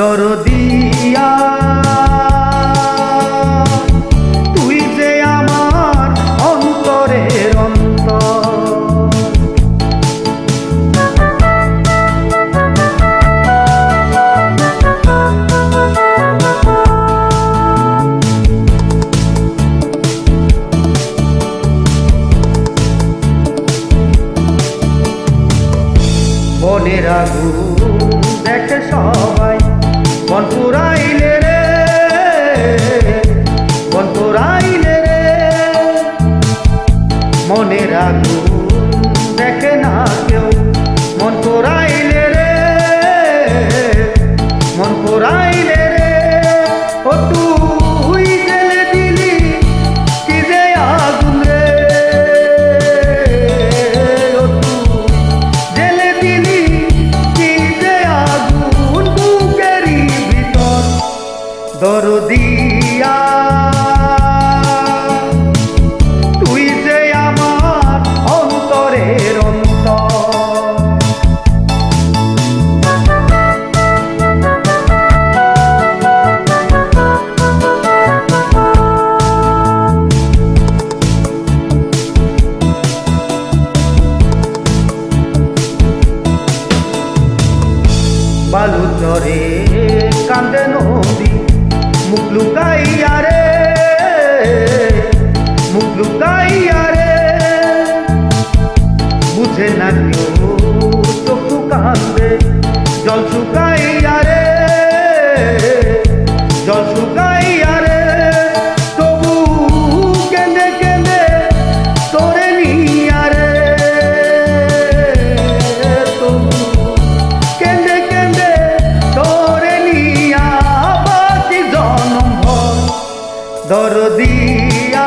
দরদিয়া তুই যে আমার অন্তরের অন্ত মনের আগুন দেখে সবাই মনে রাখো বালুচরে কান্দে নদী মুখ লুকাইয়া দিয়া